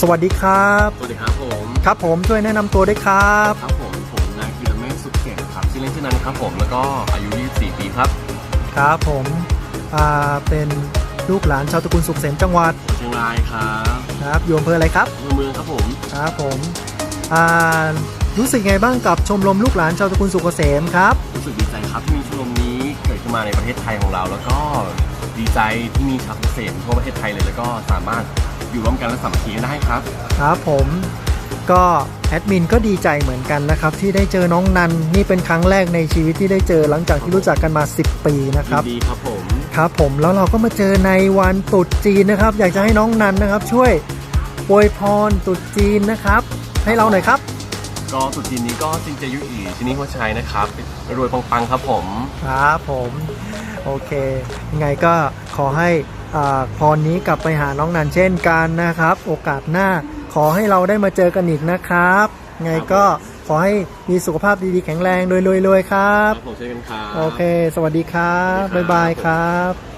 สวัสดีครับ สวัสดีครับผม ครับผมช่วยแนะนำตัวด้วยครับ ครับผม ผมนายกิรเมฆสุขเก่งครับชื่อเล่นชื่อนันครับผมแล้วก็อายุ 24 ปีครับครับผมอ่าเป็นลูกหลานชาวตระกูลสุขเสมจังหวัดเชียงรายครับครับอยู่อำเภออะไรครับเมืองเมืองครับผมครับผมอ่ารู้สึกไงบ้างกับชมรมลูกหลานชาวตระกูลสุขเกษมครับรู้สึกดีใจครับที่มีชมรมนี้เกิดขึ้นมาในประเทศไทยของเรา แล้วก็ดีใจที่มีชาวเกษตรทั่วประเทศไทยเลยแล้วก็สามารถ อยู่ร่วมกันและสามัคคีกันได้ครับ ครับผมก็แอดมินก็ดีใจเหมือนกันนะครับ ที่ได้เจอน้องนันนี่เป็นครั้งแรกในชีวิตที่ได้เจอหลังจากที่รู้จักกันมา 10 ปีนะครับยินดีครับผมครับผมแล้วเราก็มาเจอในวันตรุษจีนนะครับ อยากจะให้น้องนันนะครับ ช่วยอวยพรตรุษจีนนะครับ ให้เราหน่อยครับก็สุดทีนี้ก็ซิงเจยุอีชินิหัวชัยนะครับรวยปังๆครับผมครับผมโอเคยังไงก็ขอให้อา พรนี้กลับไปหาน้องนันเช่นกันนะครับ โอกาสหน้าขอให้เราได้มาเจอกันอีกนะครับยังไงก็ขอให้มีสุขภาพดีๆแข็งแรงรวยๆๆครับครับ ผมช่วยกันครับ โอเค สวัสดีครับสวัสดีครับบ๊ายบายครับ